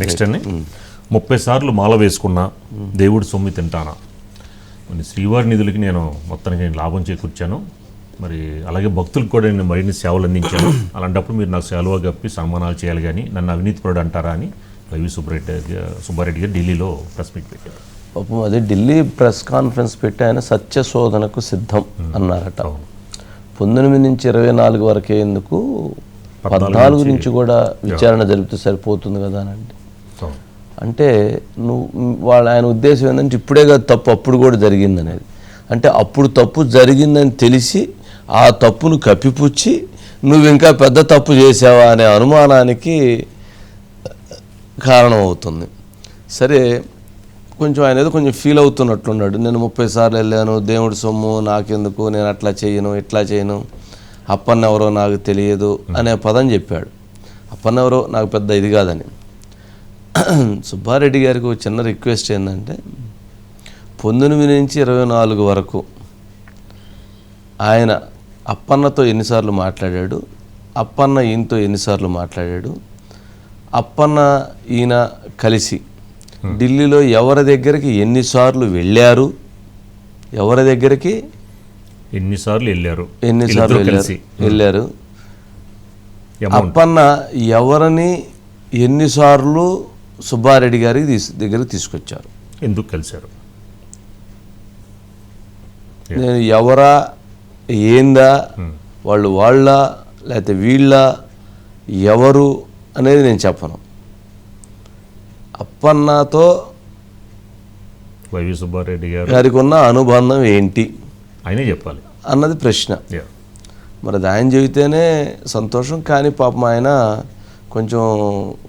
Next అండి ముప్పై సార్లు మాల వేసుకున్నా దేవుడి సొమ్మి తింటానా? మరి శ్రీవారి నిధులకి నేను మొత్తానికి నేను లాభం చేకూర్చాను. మరి అలాగే భక్తులకు కూడా నేను మరిన్ని సేవలు అందించాను. అలాంటప్పుడు మీరు నాకు సేవలుగా కప్పి సన్మానాలు చేయాలి కానీ నన్ను అవినీతిపరుడు అంటారా అని వైవి సుబ్బారెడ్డి సుబ్బారెడ్డి గారు ఢిల్లీలో ప్రెస్ మీట్ పెట్టారు. పాపం అదే ఢిల్లీ ప్రెస్ కాన్ఫరెన్స్ పెట్టి ఆయన సత్య శోధనకు సిద్ధం అన్నారట. పంతొమ్మిది నుంచి ఇరవై నాలుగు వరకే ఎందుకు పద్నాలుగు నుంచి కూడా విచారణ జరిపితే సరిపోతుంది కదా అని అంటే నువ్వు వాళ్ళ ఆయన ఉద్దేశం ఏంటంటే ఇప్పుడే కాదు తప్పు అప్పుడు కూడా జరిగింది అనేది అంటే అప్పుడు తప్పు జరిగిందని తెలిసి ఆ తప్పును కప్పిపుచ్చి నువ్వు ఇంకా పెద్ద తప్పు చేసావా అనే అనుమానానికి కారణం అవుతుంది. సరే కొంచెం ఆయన ఏదో కొంచెం ఫీల్ అవుతున్నట్లున్నాడు. నేను ముప్పై సార్లు వెళ్ళాను దేవుడి సొమ్ము నాకెందుకు నేను అట్లా చేయను ఇట్లా చేయను అప్పన్నెవరో నాకు తెలియదు అనే పదం చెప్పాడు. అప్పన్న ఎవరో నాకు పెద్ద ఇది కాదని. సుబ్బారెడ్డి గారికి ఒక చిన్న రిక్వెస్ట్ ఏంటంటే పంతొమ్మిది నుంచి ఇరవై నాలుగు వరకు ఆయన అప్పన్నతో ఎన్నిసార్లు మాట్లాడాడు అప్పన్న ఈయనతో ఎన్నిసార్లు మాట్లాడాడు అప్పన్న ఈయన కలిసి ఢిల్లీలో ఎవరి దగ్గరికి ఎన్నిసార్లు వెళ్ళారు ఎవరి దగ్గరికి ఎన్నిసార్లు వెళ్ళారు? ఎన్నిసార్లు వెళ్ళారు అమౌంట్ అప్పన్న ఎవరిని ఎన్నిసార్లు సుబ్బారెడ్డి గారికి తీసు దగ్గరికి తీసుకొచ్చారు. ఎందుకు కలిశారు? నేను ఎవరా ఏందా వాళ్ళు వాళ్ళ లేకపోతే వీళ్ళ ఎవరు అనేది నేను చెప్పను. అప్పన్నతో వైవి సుబ్బారెడ్డి గారు గారికి ఉన్న అనుబంధం ఏంటి? ఆయనే చెప్పాలి. అన్నది ప్రశ్న. మరి ఆయన చెబితేనే సంతోషం కానీ పాపం ఆయన కొంచెం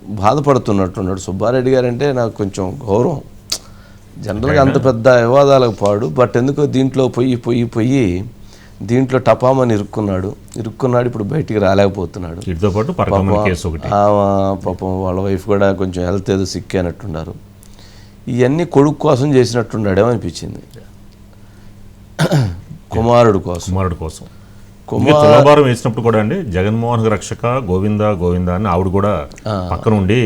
బాధపడుతున్నట్టున్నాడు. సుబ్బారెడ్డి గారు అంటే నాకు కొంచెం గౌరవం. జనరల్గా అంత పెద్ద వివాదాలకు పాడు. బట్ ఎందుకో దీంట్లో పొయ్యి పొయ్యి పొయ్యి దీంట్లో టపామని ఇరుక్కున్నాడు. ఇరుక్కున్నాడు ఇప్పుడు బయటికి రాలేకపోతున్నాడు. పాపం వాళ్ళ వైఫ్ కూడా కొంచెం హెల్త్ ఏదో సిక్ అయినట్టున్నారు. ఇవన్నీ కొడుకు కోసం చేసినట్టున్నాడేమో అనిపించింది. కుమారుడు కోసం. కుమారుడు కోసం. తులాభారం వేసినప్పుడు కూడా అండి జగన్మోహన్ రక్షక గోవింద గోవింద అని ఆవిడ కూడా పక్కన ఉండి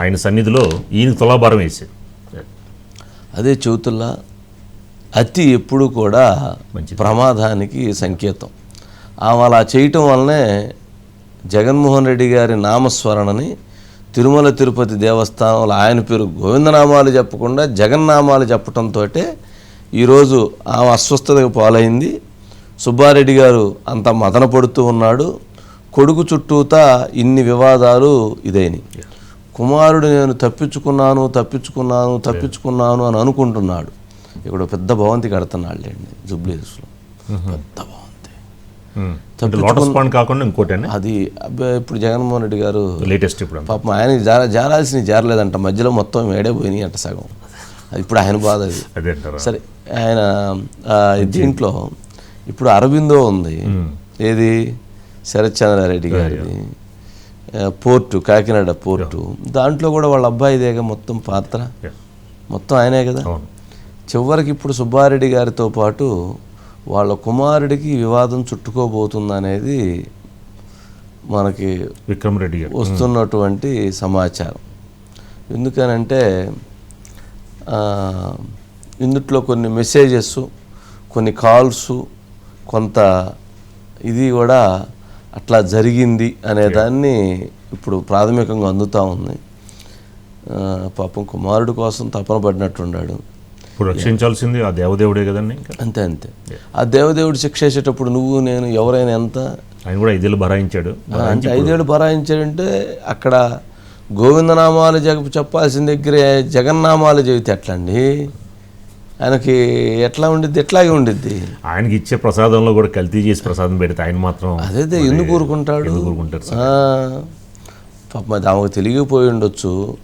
ఆయన సన్నిధిలో ఈయన తులాభారం వేసి అదే చెబుతుల్లా అతి ఎప్పుడు కూడా మంచిది. ప్రమాదానికి సంకేతం. ఆమె అలా చేయటం వల్లనే జగన్మోహన్ రెడ్డి గారి నామస్మరణని తిరుమల తిరుపతి దేవస్థానంలో ఆయన పేరు గోవిందనామాలు చెప్పకుండా జగన్నామాలు చెప్పడంతో ఈరోజు ఆమె అస్వస్థతకు పాలైంది. సుబ్బారెడ్డి గారు అంత మదన పడుతూ ఉన్నాడు. కొడుకు చుట్టూతా ఇన్ని వివాదాలు ఇదైనవి కుమారుడు నేను తప్పించుకున్నాను తప్పించుకున్నాను తప్పించుకున్నాను అని అనుకుంటున్నాడు. ఇక్కడ పెద్ద భవంతి కడుతున్నాడులేండి జుబ్లీస్లో పెద్ద భవంతి. కాకుండా ఇంకోటి అది ఇప్పుడు జగన్మోహన్ రెడ్డి గారు లేటెస్ట్ ఇప్పుడు. పాపం ఆయన జార జారాల్సిన జారలేదంట. మధ్యలో మొత్తం ఏడే పోయినాయి అంట సగం. అది ఇప్పుడు ఆయన బాధ అది. సరే ఆయన దీంట్లో ఇప్పుడు అరవిందో ఉంది. ఏది? శరత్ చంద్రారెడ్డి గారిది. Port Kakinada port. దాంట్లో కూడా వాళ్ళ అబ్బాయిదేగా మొత్తం పాత్ర. మొత్తం ఆయనే కదా? చివరికి ఇప్పుడు సుబ్బారెడ్డి గారితో పాటు వాళ్ళ కుమారుడికి వివాదం చుట్టుకోబోతుంది అనేది మనకి విక్రమ్ రెడ్డి గారు. వస్తున్నటువంటి సమాచారం. ఎందుకనంటే ఇందుట్లో కొన్ని మెసేజెస్ కొన్ని కాల్స్ కొంత ఇది కూడా అట్లా జరిగింది అనే దాన్ని ఇప్పుడు ప్రాథమికంగా అందుతూ ఉంది. పాపం కుమారుడు కోసం తపన పడినట్టున్నాడు ఇప్పుడు రక్షించాల్సింది ఆ దేవదేవుడే కదండి అంతే అంతే. ఆ దేవదేవుడు శిక్ష వేసేటప్పుడు నువ్వు నేను ఎవరైనా ఎంత? ఆయన కూడా ఐదేళ్ళు భరాయించాడు అంటే ఐదేళ్ళు బరాయించాడంటే అక్కడ గోవిందనామాలు జగ చెప్పాల్సిన దగ్గరే జగన్నామాలు చెబితే అండి ఆయనకి ఎట్లా ఉండిద్ది? ఎట్లాగే ఉండిద్ది? ఆయనకి ఇచ్చే ప్రసాదంలో కూడా కల్తీ చేసి ప్రసాదం పెడితే ఆయన మాత్రం అదే ఎందుకు ఊరుకుంటాడు? ఆ, పాపం అది ఆమెకు తెలియకపోయి ఉండొచ్చు.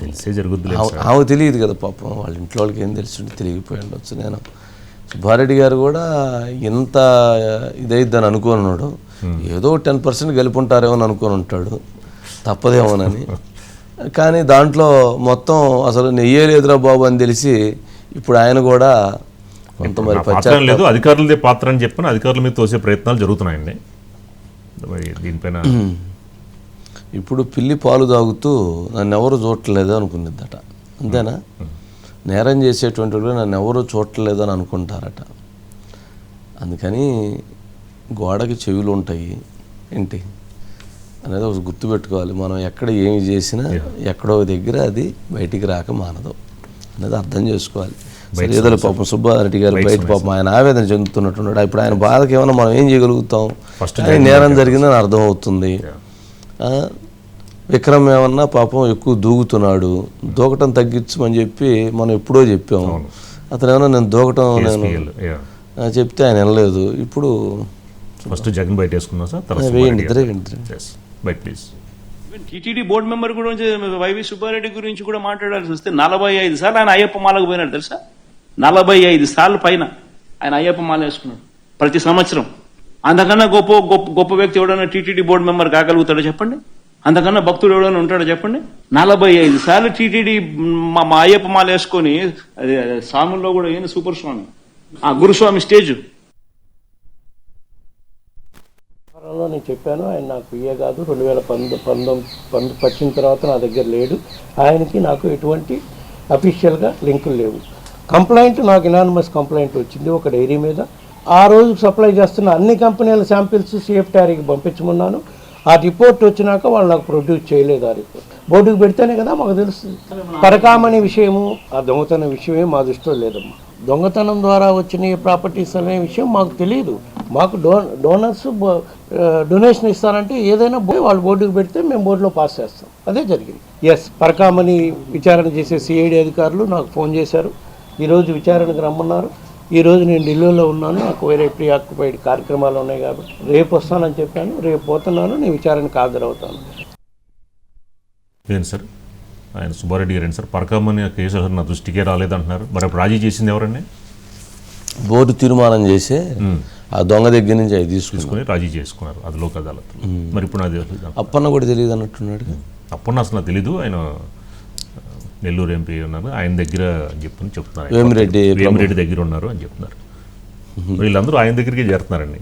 తెలిసే జరుగుద్దులే ఆమె- ఆమెకు తెలియదు కదా పాపం. వాళ్ళ ఇంట్లో వాళ్ళకి ఏం తెలిసి తెలియకపోయి ఉండొచ్చు. నేను సుబ్బారెడ్డి గారు కూడా ఇంత ఇదైద్దని అనుకోనున్నాడు. ఏదో టెన్ పర్సెంట్ కలిపి ఉంటారేమో అని అనుకొని ఉంటాడు తప్పదేమోనని. కానీ దాంట్లో మొత్తం అసలు నెయ్యే లేదురా బాబు అని తెలిసి ఇప్పుడు ఆయన కూడా కొంత మరి లేదు. అధికారులదే పాత్ర అని చెప్పిన అధికారుల మీద తోసే ప్రయత్నాలు జరుగుతున్నాయండి. మరి దీనిపైన ఇప్పుడు పిల్లి పాలు తాగుతూ నన్ను ఎవరు చూడట్లేదు అనుకునిద్దట అంతేనా? నేరం చేసేటువంటి వాళ్ళు నన్ను ఎవరు చూడట్లేదు అని అనుకుంటారట. అందుకని గోడకి చెవులు ఉంటాయి ఏంటి? అనేది ఒక గుర్తుపెట్టుకోవాలి. మనం ఎక్కడ ఏమి చేసినా ఎక్కడో దగ్గర అది బయటికి రాక మానదు. అనేది అర్థం చేసుకోవాలి. ఏదో పాపం సుబ్బారెడ్డి గారు బయట పాపం ఆయన ఆవేదన చెందుతున్నట్టున్నాడు. ఇప్పుడు ఆయన బాధకి ఏమైనా మనం ఏం చేయగలుగుతాం? ఆయన నేరం జరిగిందని అర్థం అవుతుంది. ఆ, విక్రమ్ ఏమన్నా పాపం ఎక్కువ దూకుతున్నాడు దూకటం తగ్గించమని చెప్పి మనం ఎప్పుడో చెప్పాము అతను ఏమన్నా నేను దూకటం నేను చెప్తే ఆయన వినలేదు. ఇప్పుడు ఫస్ట్ జగన్ బయట వేసుకున్నాం సార్ వేయండి by please TTD board member గురించి వైవి సుబ్బారెడ్డి గురించి కూడా మాట్లాడాల్సి వస్తే నలభై ఐదు సార్లు ఆయన అయ్యప్ప మాలకు పోయినాడు తెలుసా? నలభై ఐదు సార్లు పైన ఆయన అయ్యప్ప మాల వేసుకున్నాడు ప్రతి సంవత్సరం. అంతకన్నా గొప్ప గొప్ప గొప్ప వ్యక్తి ఎవడైనా టీటీడీ బోర్డు మెంబర్ కాగలుగుతాడో చెప్పండి? అంతకన్నా భక్తుడు ఎవడైనా ఉంటాడో చెప్పండి? నలభై ఐదు సార్లు టీటీడీ మా మా అయ్యప్ప మాల వేసుకొని అది స్వాముల్లో కూడా ఏంది సూపర్ స్వామి. ఆ గురుస్వామి స్టేజ్. వారంలో నేను చెప్పాను ఆయన నాకు పిఏ కాదు. రెండు వేల పంతొమ్మిది పంతొమ్మిది పంతొమ్మిది వచ్చిన తర్వాత నా దగ్గర లేడు. ఆయనకి నాకు ఎటువంటి అఫీషియల్గా లింకులు లేవు. కంప్లైంట్ నాకు ఇనానిమస్ కంప్లైంట్ వచ్చింది ఒక డైరీ మీద. ఆ రోజు సప్లై చేస్తున్న అన్ని కంపెనీల శాంపిల్స్ సేఫ్ ట్యారీకి పంపించమన్నాను. ఆ రిపోర్ట్ వచ్చినాక వాళ్ళు నాకు ప్రొడ్యూస్ చేయలేదు ఆ రిపోర్ట్. బోర్డుకు పెడితేనే కదా మాకు తెలుస్తుంది. పరకామణి విషయము ఆ దొంగతనం విషయమే మా దృష్టిలో లేదమ్మా. దొంగతనం ద్వారా వచ్చిన ప్రాపర్టీస్ అనే విషయం మాకు తెలియదు మాకు డో డోనర్స్ డొనేషన్ ఇస్తారంటే ఏదైనా పోయి వాళ్ళు బోర్డుకు పెడితే మేము బోర్డులో పాస్ చేస్తాం. అదే జరిగింది. ఎస్ పరకామని విచారణ చేసే సిఐడి అధికారులు నాకు ఫోన్ చేశారు. ఈరోజు విచారణకు రమ్మన్నారు. ఈరోజు నేను ఢిల్లీలో ఉన్నాను. నాకు వేరే ప్రీ ఆక్యుపైడ్ కార్యక్రమాలు ఉన్నాయి కాబట్టి రేపు వస్తానని చెప్పాను. రేపు పోతున్నాను. నేను విచారణకు హాజరవుతాను. సార్? ఆయన సుబ్బారెడ్డి గారు సార్? పరకమ్మని కేసు అసలు నా దృష్టికే రాలేదంటున్నారు. మరి అప్పుడు రాజీ చేసింది ఎవరండి? బోర్డు తీర్మానం చేసే ఆ దొంగ దగ్గర నుంచి అవి తీసుకొని రాజీ చేసుకున్నారు అది లోక్ అదాలత్ మరి ఇప్పుడు నాది అప్పన్న కూడా తెలియదు అన్నట్టున్నాడు అప్పుడు అసలు నాకు తెలీదు. ఆయన నెల్లూరు ఎంపీ ఉన్నారు. ఆయన దగ్గర అని చెప్పని చెప్తున్నారు. వేమిరెడ్డి వేమిరెడ్డి దగ్గర ఉన్నారు అని చెప్తున్నారు. వీళ్ళందరూ ఆయన దగ్గరికి చేరుతున్నారండి.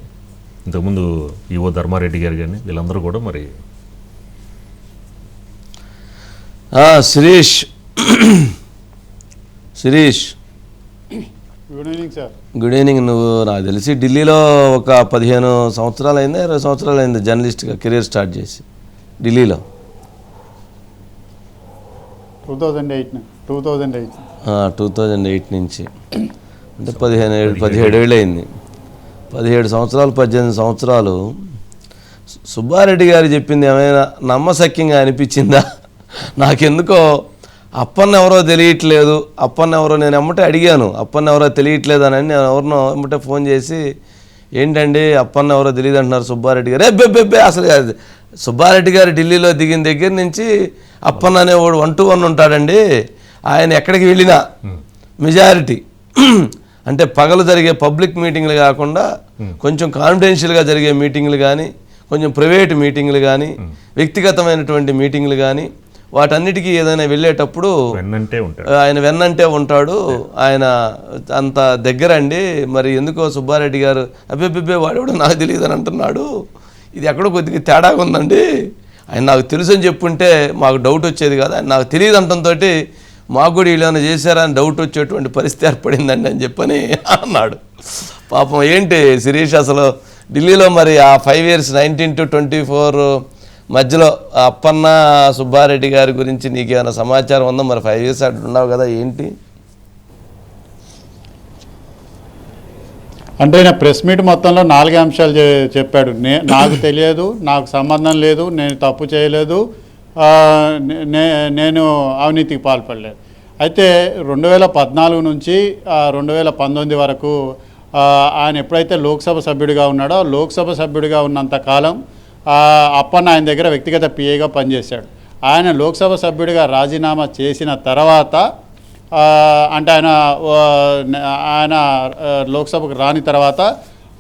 ఇంతకుముందు ఈవో ధర్మారెడ్డి గారు కానీ వీళ్ళందరూ కూడా మరి ఆ, Sirish Sirish good evening sir good evening నువ్వు నాకు తెలిసి ఢిల్లీలో ఒక పదిహేను సంవత్సరాలు అయిందా ఇరవై సంవత్సరాలు అయింది జర్నలిస్ట్గా కెరీర్ స్టార్ట్ చేసి ఢిల్లీలో. Two thousand eight two thousand eight two thousand eight నుంచి. అంటే పదిహేను ఏళ్ళు పదిహేడు ఏళ్ళు అయింది పదిహేడు సంవత్సరాలు పద్దెనిమిది సంవత్సరాలు సుబ్బారెడ్డి గారు చెప్పింది ఏమైనా నమ్మశక్యంగా అనిపించిందా? నాకెందుకో అప్పన్న ఎవరో తెలియట్లేదు అప్పన్న ఎవరో నేను ఎమ్మటే అడిగాను అప్పన్న ఎవరో తెలియట్లేదు అని నేను ఎవరినో ఎమ్మటే ఫోన్ చేసి ఏంటండి అప్పన్న ఎవరో తెలియదు అంటున్నారు సుబ్బారెడ్డి గారు? ఏ బెబ్బే అసలు కాదు. సుబ్బారెడ్డి గారు ఢిల్లీలో దిగిన దగ్గర నుంచి అప్పన్న అనేవాడు వన్ టు వన్ ఉంటాడండి. ఆయన ఎక్కడికి వెళ్ళినా మెజారిటీ. అంటే పగలు జరిగే పబ్లిక్ మీటింగ్లు కాకుండా కొంచెం కాన్ఫిడెన్షియల్గా జరిగే మీటింగ్లు కానీ కొంచెం ప్రైవేట్ మీటింగ్లు కానీ వ్యక్తిగతమైనటువంటి మీటింగ్లు కానీ వాటన్నిటికీ ఏదైనా వెళ్ళేటప్పుడు వెన్నంటే ఉంటాడు. ఆయన వెన్నంటే ఉంటాడు. ఆయన అంత దగ్గర అండి మరి ఎందుకో సుబ్బారెడ్డి గారు అబ్బెబ్బెబ్బే వాడేవాడు నాకు తెలియదు అని అంటున్నాడు. ఇది ఎక్కడో కొద్దిగా తేడాగా ఉందండి. ఆయన నాకు తెలుసు అని చెప్పుంటే మాకు డౌట్ వచ్చేది కదా. ఆయన నాకు తెలియదు అంటంతో మాకు కూడా వీళ్ళు ఏమైనా చేశారా అని డౌట్ వచ్చేటువంటి పరిస్థితి ఏర్పడిందండి అని చెప్పని అన్నాడు. పాపం ఏంటి శిరీష్ అసలు ఢిల్లీలో మరి ఆ five years nineteen to twenty four మధ్యలో అప్పన్న సుబ్బారెడ్డి గారి గురించి నీకేమైనా సమాచారం ఉందా? మరి ఫైవ్ ఇయర్స్ అటు ఉన్నావు కదా ఏంటి? అంటే ఆయన ప్రెస్ మీట్ మొత్తంలో నాలుగే అంశాలు చెప్పాడు. నే నాకు తెలియదు నాకు సంబంధం లేదు నేను తప్పు చేయలేదు నేను అవినీతికి పాల్పడలేదు. అయితే రెండు వేల పద్నాలుగు నుంచి రెండు వేల పంతొమ్మిది వరకు ఆయన ఎప్పుడైతే లోక్సభ సభ్యుడిగా ఉన్నాడో లోక్సభ సభ్యుడిగా ఉన్నంత కాలం అప్పన్న ఆయన దగ్గర వ్యక్తిగత పిఏగా పనిచేశాడు. ఆయన లోక్సభ సభ్యుడిగా రాజీనామా చేసిన తర్వాత అంటే ఆయన ఆయన లోక్సభకు రాని తర్వాత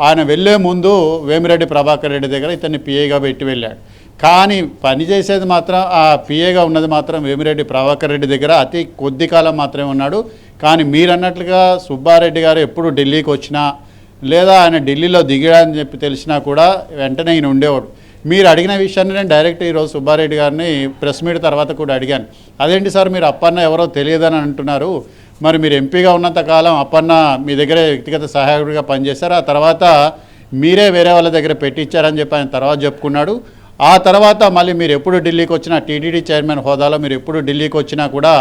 ఆయన వెళ్ళే ముందు వేమిరెడ్డి ప్రభాకర్ రెడ్డి దగ్గర ఇతన్ని పిఏగా పెట్టి వెళ్ళాడు. కానీ పని చేసేది మాత్రం ఆ పిఏగా ఉన్నది మాత్రం వేమిరెడ్డి ప్రభాకర్ రెడ్డి దగ్గర అతి కొద్ది కాలం మాత్రమే ఉన్నాడు. కానీ మీరన్నట్లుగా సుబ్బారెడ్డి గారు ఎప్పుడు ఢిల్లీకి వచ్చినా లేదా ఆయన ఢిల్లీలో దిగాడని చెప్పి తెలిసినా కూడా వెంటనే ఈయన ఉండేవాడు. మీరు అడిగిన విషయాన్ని నేను డైరెక్ట్ ఈరోజు సుబ్బారెడ్డి గారిని ప్రెస్ మీట్ తర్వాత కూడా అడిగాను. అదేంటి సార్ మీరు అప్పన్న ఎవరో తెలియదని అంటున్నారు. మరి మీరు ఎంపీగా ఉన్నంత కాలం అప్పన్న మీ దగ్గర వ్యక్తిగత సహాయకుడిగా పనిచేశారు. ఆ తర్వాత మీరే వేరే వాళ్ళ దగ్గర పెట్టించారని చెప్పి ఆయన తర్వాత చెప్పుకున్నాడు. ఆ తర్వాత మళ్ళీ మీరు ఎప్పుడు ఢిల్లీకి వచ్చినా టీటీడీ చైర్మన్ హోదాలో మీరు ఎప్పుడు ఢిల్లీకి వచ్చినా కూడా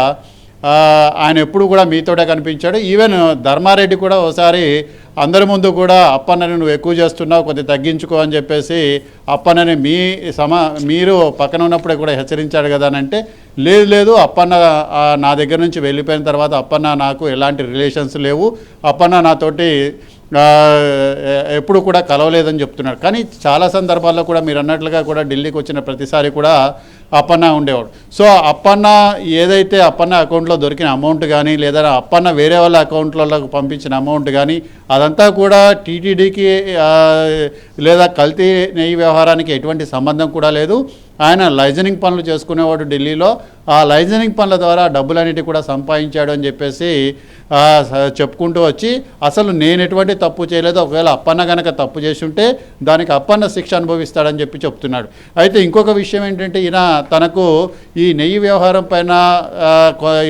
ఆయన ఎప్పుడు కూడా మీతోటే కనిపించాడు. ఈవెన్ ధర్మారెడ్డి కూడా ఒకసారి అందరి ముందు కూడా అప్పన్నని నువ్వు ఎక్కువ చేస్తున్నావు కొద్దిగా తగ్గించుకో అని చెప్పేసి అప్పన్నని మీ సమ మీరు పక్కన ఉన్నప్పుడే కూడా హెచ్చరించాడు కదా అని అంటే లేదు లేదు అప్పన్న నా దగ్గర నుంచి వెళ్ళిపోయిన తర్వాత అప్పన్న నాకు ఎలాంటి రిలేషన్స్ లేవు. అప్పన్న నాతోటి ఎప్పుడు కూడా కలవలేదని చెప్తున్నాడు. కానీ చాలా సందర్భాల్లో కూడా మీరు అన్నట్లుగా కూడా ఢిల్లీకి వచ్చిన ప్రతిసారి కూడా అప్పన్న ఉండేవాడు. సో అప్పన్న ఏదైతే అప్పన్న అకౌంట్లో దొరికిన అమౌంట్ కానీ లేదా అప్పన్న వేరే వాళ్ళ అకౌంట్లకు పంపించిన అమౌంట్ కానీ అదంతా కూడా టీటీడీకి లేదా కల్తీ నెయ్యి వ్యవహారానికి ఎటువంటి సంబంధం కూడా లేదు. ఆయన లైజనింగ్ పనులు చేసుకునేవాడు ఢిల్లీలో. ఆ లైజనింగ్ పనుల ద్వారా డబ్బులన్నిటి కూడా సంపాదించాడు అని చెప్పేసి చెప్పుకుంటూ వచ్చి అసలు నేను ఎటువంటి తప్పు చేయలేదు. ఒకవేళ అప్పన్న కనుక తప్పు చేసి ఉంటే దానికి అప్పన్న శిక్ష అనుభవిస్తాడని చెప్పి చెప్తున్నాడు. అయితే ఇంకొక విషయం ఏంటంటే ఈయన తనకు ఈ నెయ్యి వ్యవహారం పైన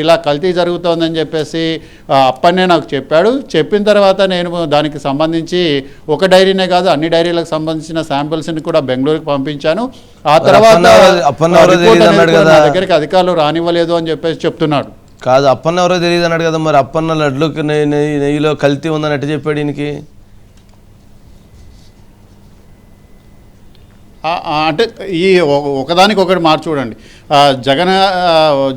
ఇలా కల్తీ జరుగుతోందని చెప్పేసి అప్పన్నే నాకు చెప్పాడు. చెప్పిన తర్వాత నేను దానికి సంబంధించి ఒక డైరీనే కాదు అన్ని డైరీలకు సంబంధించిన శాంపిల్స్ని కూడా బెంగళూరుకి పంపించాను. ఆ తర్వాత. దగ్గరికి అధికారులు రానివ్వలేదు అని చెప్పేసి చెప్తున్నాడు. కాదు అప్పన్న ఎవరో తెలియదు అన్నాడు కదా మరి అప్పన్న నెయ్యి- నెయ్యిలో కల్తీ ఉందని ఎట్ట చెప్పాడు ఈయనకి? అంటే ఈ ఒక- ఒకదానికి ఒకటి మార్చి చూడండి జగన్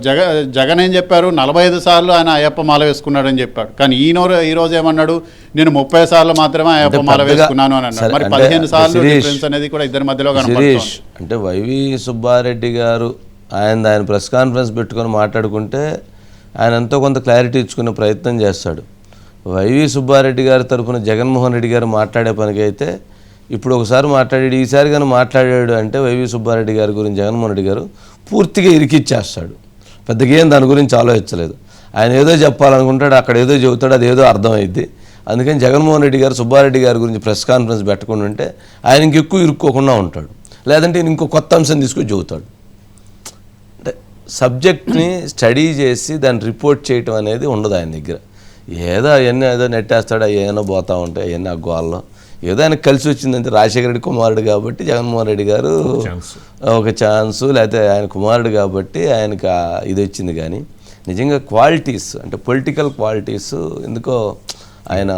జగ జగన్ ఏం చెప్పారు? నలభై ఐదు సార్లు ఆయన అయ్యప్ప మాల వేసుకున్నాడని చెప్పాడు. కానీ ఈయన ఈ రోజు ఏమన్నాడు? నేను ముప్పై సార్లు మాత్రమే అయ్యప్ప మాల వేసుకున్నాను అని అన్నాడు. మరి పదిహేను సార్లు అనేది కూడా ఇద్దరి మధ్యలో కనపడుతుంది. అంటే వైవి సుబ్బారెడ్డి గారు ఆయన ఆయన ప్రెస్ కాన్ఫరెన్స్ పెట్టుకొని మాట్లాడుకుంటే ఆయన ఎంతో కొంత క్లారిటీ ఇచ్చుకునే ప్రయత్నం చేస్తాడు. వైవి సుబ్బారెడ్డి గారి తరపున జగన్మోహన్ రెడ్డి గారు మాట్లాడే పనికైతే ఇప్పుడు ఒకసారి మాట్లాడాడు ఈసారి కానీ మాట్లాడాడు అంటే వైవి సుబ్బారెడ్డి గారి గురించి జగన్మోహన్ రెడ్డి గారు పూర్తిగా ఇరికిచ్చేస్తాడు. పెద్దగా ఏం దాని గురించి ఆలోచించలేదు. ఆయన ఏదో చెప్పాలనుకుంటాడు అక్కడ ఏదో చెబుతాడు అది ఏదో అర్థమైద్ది. అందుకని జగన్మోహన్ రెడ్డి గారు సుబ్బారెడ్డి గారి గురించి ప్రెస్ కాన్ఫరెన్స్ పెట్టకుండా ఉంటే ఆయన ఇంకెక్కువ ఇరుక్కోకుండా ఉంటాడు. లేదంటే ఇంకో కొత్త అంశం తీసుకొని చెబుతాడు. సబ్జెక్ట్ని స్టడీ చేసి దాన్ని రిపోర్ట్ చేయటం అనేది ఉండదు ఆయన దగ్గర. ఏదో అవన్నీ ఏదో నెట్టేస్తాడు ఏమైనా పోతూ ఉంటాయి అవన్నీ ఆ గోల్లో. ఏదో ఆయనకు కలిసి వచ్చిందంటే రాజశేఖర రెడ్డి కుమారుడు కాబట్టి జగన్మోహన్ రెడ్డి గారు. ఒక ఛాన్సు లేకపోతే ఆయన కుమారుడు కాబట్టి ఆయనకు ఇది వచ్చింది కానీ నిజంగా క్వాలిటీస్ అంటే పొలిటికల్ క్వాలిటీస్ ఎందుకో ఆయన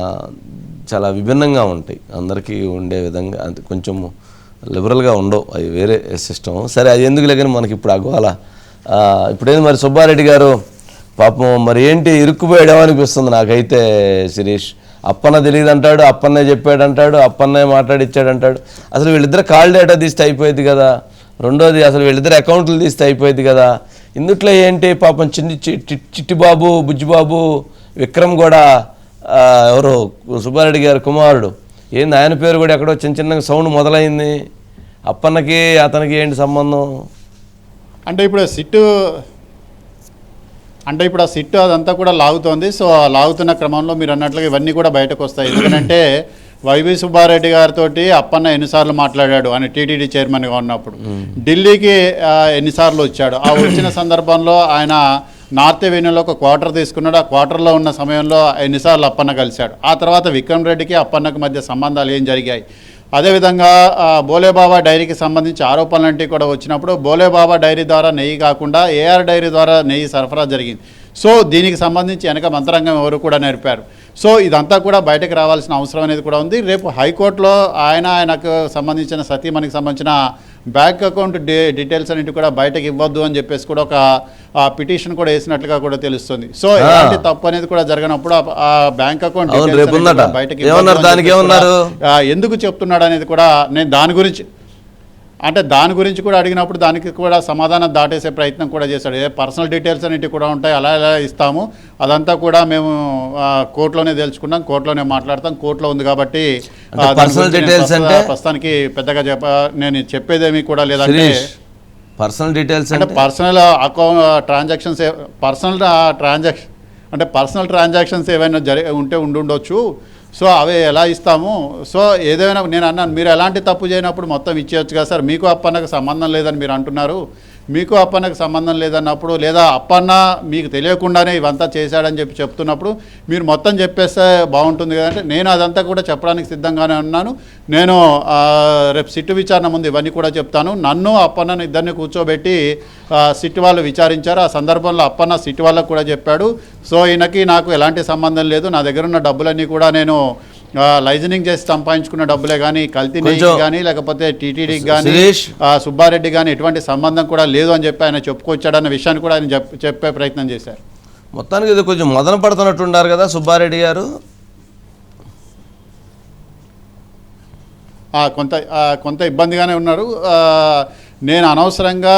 చాలా విభిన్నంగా ఉంటాయి. అందరికీ ఉండే విధంగా అంటే కొంచెం లిబరల్గా ఉండవు. అవి వేరే సిస్టమ్ సరే అది ఎందుకు లేకని మనకి ఇప్పుడు ఆ గోల ఆ, ఇప్పుడేంది మరి సుబ్బారెడ్డి గారు? పాపం మరి ఏంటి ఇరుక్కుపోయాడేమో అనిపిస్తుంది నాకైతే శిరీష్. అప్పన్న తెలియదు అంటాడు అప్పన్నే చెప్పాడు అంటాడు అప్పన్నే మాట్లాడిచ్చాడు అంటాడు అసలు వీళ్ళిద్దరు కాల్ డేటా తీస్తే అయిపోయింది కదా. రెండోది అసలు వీళ్ళిద్దరు అకౌంట్లు తీస్తే అయిపోయింది కదా. ఇందుట్లో ఏంటి పాపం చిన్ని చి- చి- చిట్టిబాబు బుజ్జిబాబు విక్రమ్ కూడా ఎవరు? సుబ్బారెడ్డి గారి కుమారుడు. ఏంది ఆయన పేరు కూడా ఎక్కడో చిన్న చిన్నగా సౌండ్ మొదలైంది. అప్పన్నకి అతనికి ఏంటి సంబంధం? అంటే ఇప్పుడు సిట్టు అంటే ఇప్పుడు ఆ సిట్టు అదంతా కూడా లాగుతోంది. సో ఆ లాగుతున్న క్రమంలో మీరు అన్నట్లుగా ఇవన్నీ కూడా బయటకు వస్తాయి. ఎందుకంటే వైవి సుబ్బారెడ్డి గారితో అప్పన్న ఎన్నిసార్లు మాట్లాడాడు అని టీటీడీ చైర్మన్గా ఉన్నప్పుడు. ఢిల్లీకి ఎన్నిసార్లు వచ్చాడు. ఆ వచ్చిన సందర్భంలో ఆయన నార్త్ ఎవెన్యూలో ఒక క్వార్టర్ తీసుకున్నాడు. ఆ క్వార్టర్లో ఉన్న సమయంలో ఎన్నిసార్లు అప్పన్న కలిశాడు. ఆ తర్వాత విక్రమ్ రెడ్డికి అప్పన్నకు మధ్య సంబంధాలు ఏం జరిగాయి? అదేవిధంగా బోలేబాబా డైరీకి సంబంధించి ఆరోపణలంటే కూడా వచ్చినప్పుడు బోలేబాబా డైరీ ద్వారా నెయ్యి కాకుండా ఏఆర్ డైరీ ద్వారా నెయ్యి సరఫరా జరిగింది. సో దీనికి సంబంధించి వెనక మంత్రాంగం ఎవరు కూడా నేర్పారు. సో ఇదంతా కూడా బయటకు రావాల్సిన అవసరం అనేది కూడా ఉంది. రేపు హైకోర్టులో ఆయన ఆయనకు సంబంధించిన సతీమణికి సంబంధించిన బ్యాంక్ అకౌంట్ డి డీటెయిల్స్ అన్నిటి కూడా బయటకు ఇవ్వద్దు అని చెప్పేసి కూడా ఒక పిటిషన్ కూడా వేసినట్లుగా కూడా తెలుస్తుంది. సో ఎలాంటి తప్పు అనేది కూడా జరగనప్పుడు ఆ- బ్యాంక్ అకౌంట్ అనేవి బయటకు ఎందుకు చెప్తున్నాడు అనేది కూడా నేను దాని గురించి అంటే దాని గురించి కూడా అడిగినప్పుడు దానికి కూడా సమాధానం దాటేసే ప్రయత్నం కూడా చేశాడు. ఏ పర్సనల్ డీటెయిల్స్ అనేవి కూడా ఉంటాయి అలా ఎలా ఇస్తాము అదంతా కూడా మేము కోర్టులోనే తెలుసుకున్నాం కోర్టులోనే మాట్లాడతాం కోర్టులో ఉంది కాబట్టి అంటే? ప్రస్తుతానికి పెద్దగా చెప్ప నేను చెప్పేదేమీ కూడా లేదంటే పర్సనల్ డీటెయిల్స్ అంటే అంటే? Personal account transactions personal transaction అంటే పర్సనల్ ట్రాన్సాక్షన్స్ ఏవైనా జరి ఉంటే ఉండుండొచ్చు. సో అవి ఎలా ఇస్తాము? సో ఏదైనా నేను అన్నాను మీరు ఎలాంటి తప్పు చేయనప్పుడు మొత్తం ఇచ్చేయచ్చు కదా సార్ మీకు అప్పన్నకు సంబంధం లేదని మీరు అంటున్నారు. మీకు అప్పన్నకు సంబంధం లేదన్నప్పుడు లేదా అప్పన్న మీకు తెలియకుండానే ఇవంతా చేశాడని చెప్పి చెప్తున్నప్పుడు మీరు మొత్తం చెప్పేస్తే బాగుంటుంది కదంటే నేను అదంతా కూడా చెప్పడానికి సిద్ధంగానే ఉన్నాను. నేను రేపు సిట్టు విచారణ ముందు ఇవన్నీ కూడా చెప్తాను. నన్ను అప్పన్నను ఇద్దరిని కూర్చోబెట్టి సిట్టు వాళ్ళు విచారించారు. ఆ సందర్భంలో అప్పన్న సిట్టు వాళ్ళకు కూడా చెప్పాడు. సో ఈయనకి నాకు ఎలాంటి సంబంధం లేదు. నా దగ్గర ఉన్న డబ్బులన్నీ కూడా నేను లైజనింగ్ చేసి సంపాదించుకున్న డబ్బులే కానీ కల్తీ కానీ లేకపోతే టీటీడీకి కానీ సుబ్బారెడ్డి కానీ ఎటువంటి సంబంధం కూడా లేదు అని చెప్పి ఆయన చెప్పుకొచ్చాడన్న విషయాన్ని కూడా ఆయన చెప్ చెప్పే ప్రయత్నం చేశారు. మొత్తానికి ఇది కొంచెం మదన పడుతున్నట్టున్నారు కదా సుబ్బారెడ్డి గారు. కొంత కొంత ఇబ్బందిగానే ఉన్నారు. నేను అనవసరంగా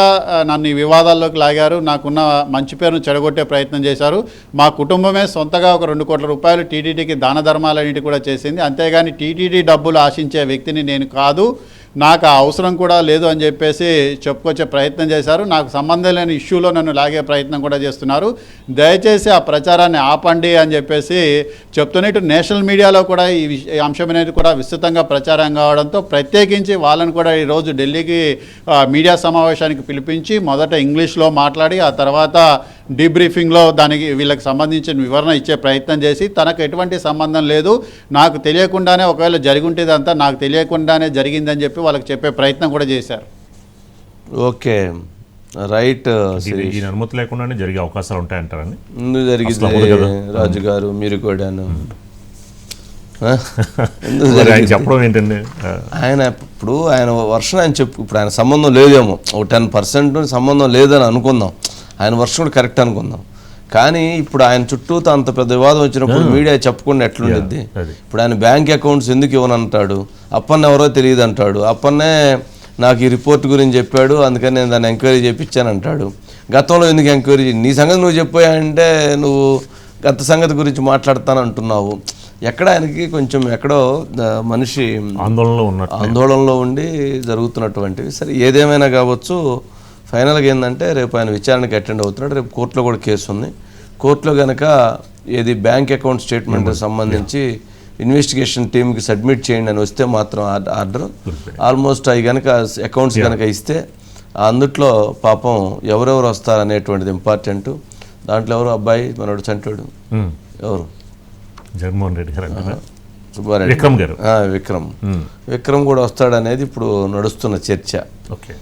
నన్ను ఈ వివాదాల్లోకి లాగారు. నాకున్న మంచి పేరును చెడగొట్టే ప్రయత్నం చేశారు. మా కుటుంబమే సొంతగా ఒక రెండు కోట్ల రూపాయలు టీటీడీకి దాన ధర్మాలన్నిటి కూడా చేసింది. అంతేగాని టీటీడీ డబ్బులు ఆశించే వ్యక్తిని నేను కాదు. నాకు ఆ అవసరం కూడా లేదు అని చెప్పేసి చెప్పుకొచ్చే ప్రయత్నం చేశారు. నాకు సంబంధం లేని ఇష్యూలో నన్ను లాగే ప్రయత్నం కూడా చేస్తున్నారు. దయచేసి ఆ ప్రచారాన్ని ఆపండి అని చెప్పేసి చెప్తూనే ఇటు నేషనల్ మీడియాలో కూడా ఈ అంశం అనేది కూడా విస్తృతంగా ప్రచారం కావడంతో ప్రత్యేకించి వాళ్ళని కూడా ఈరోజు ఢిల్లీకి మీడియా సమావేశానికి పిలిపించి మొదట ఇంగ్లీష్లో మాట్లాడి ఆ తర్వాత డీబ్రీఫింగ్లో దానికి వీళ్ళకి సంబంధించిన వివరణ ఇచ్చే ప్రయత్నం చేసి తనకు ఎటువంటి సంబంధం లేదు. నాకు తెలియకుండానే ఒకవేళ జరిగి ఉంటేదంతా నాకు తెలియకుండానే జరిగిందని చెప్పి వాళ్ళకి చెప్పే ప్రయత్నం కూడా చేశారు. ఓకే. రైట్ దీని- దీని అనుమతి లేకుండానే జరిగే అవకాశాలు ఉంటాయంటారని. ముందు జరిగింది. రాజు గారు మీరు కూడాను. ఆయన? చెప్పడం ఏంటండి? ఆయన ఇప్పుడు ఆయన వర్షం ఆయన చెప్పు ఇప్పుడు ఆయన సంబంధం లేదేమో. ఒక టెన్ పర్సెంట్ సంబంధం లేదని అనుకుందాం. ఆయన వర్షం కూడా కరెక్ట్ అనుకుందాం. కానీ ఇప్పుడు ఆయన చుట్టూ అంత పెద్ద వివాదం వచ్చినప్పుడు మీడియా చెప్పకుండా ఎట్లుండిద్ది. ఇప్పుడు ఆయన బ్యాంక్ అకౌంట్స్ ఎందుకు ఇవ్వనంటాడు? అప్పన్న ఎవరో తెలియదు అంటాడు అప్పన్నే నాకు ఈ రిపోర్ట్ గురించి చెప్పాడు అందుకని నేను దాన్ని ఎంక్వైరీ చేయించాను అంటాడు గతంలో ఎందుకు ఎంక్వైరీ నీ సంగతి నువ్వు చెప్పాయంటే నువ్వు గత సంగతి గురించి మాట్లాడతాను అంటున్నావు ఎక్కడ ఆయనకి కొంచెం ఎక్కడో మనిషి ఆందోళనలో ఉన్నట్టు. ఆందోళనలో ఉండి జరుగుతున్నటువంటివి. సరే ఏదేమైనా కావచ్చు ఫైనల్గా ఏంటంటే రేపు ఆయన విచారణకి అటెండ్ అవుతున్నాడు. రేపు కోర్టులో కూడా కేసు ఉంది. కోర్టులో కనుక ఏది బ్యాంక్ అకౌంట్ స్టేట్మెంట్ సంబంధించి ఇన్వెస్టిగేషన్ టీంకి సబ్మిట్ చేయండి అని వస్తే మాత్రం ఆర్- ఆర్డర్ ఆల్మోస్ట్ అవి కనుక అకౌంట్స్ కనుక ఇస్తే అందుట్లో పాపం ఎవరెవరు వస్తారు అనేటువంటిది ఇంపార్టెంట్. దాంట్లో ఎవరు అబ్బాయి మనోడు చంటోడు? ఉమ్. ఎవరు? జగన్మోహన్ రెడ్డి గారు సుబ్బారెడ్డి విక్రమ్ గారు. విక్రమ్. విక్రమ్ కూడా వస్తాడనేది ఇప్పుడు నడుస్తున్న చర్చ. ఓకే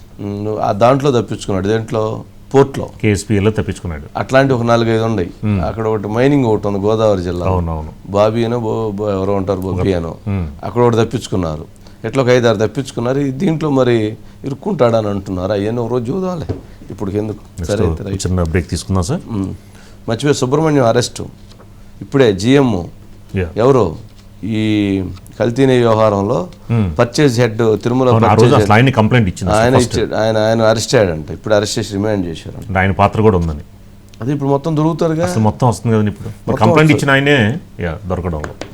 ఆ దాంట్లో తప్పించుకున్నాడు. దేంట్లో? పోర్ట్లో. కేఎస్పీఎల్లో తప్పించుకున్నాడు. అట్లాంటి ఒక నాలుగైదు ఉన్నాయి. అక్కడ ఒకటి మైనింగ్ ఒకటి ఉంది గోదావరి జిల్లా. అవునవును. బాబీ అనో ఎవరో ఉంటారు బొబ్బి అనో అక్కడ ఒకటి తప్పించుకున్నారు. ఎట్లా ఒక ఐదారు తప్పించుకున్నారు. దీంట్లో మరి ఇరుక్కుంటాడని అంటున్నారు. అవన్నీ ఒక రోజు చూద్దాంలే. ఇప్పుడు ఎందుకు? సరే. చిన్న బ్రేక్ తీసుకుందాం సార్. మర్చిపోయి సుబ్రహ్మణ్యం అరెస్టు. ఇప్పుడే జిఎం ఎవరు? ఈ కల్తీని వ్యవహారంలో పర్చేజ్ హెడ్ తిరుమల ఆయన కంప్లైంట్ ఇచ్చింది ఆయన. ఇచ్చాడు ఆయన ఆయన అరెస్ట్ అయ్యాడంట ఇప్పుడు అరెస్ట్ చేసి రిమాండ్ చేశారు ఆయన పాత్ర కూడా ఉందని. అది ఇప్పుడు మొత్తం దొరుకుతారుగా. అసలు మొత్తం వస్తుంది కదండి ఇప్పుడు. కంప్లైంట్ ఇచ్చిన ఆయనే దొరకడం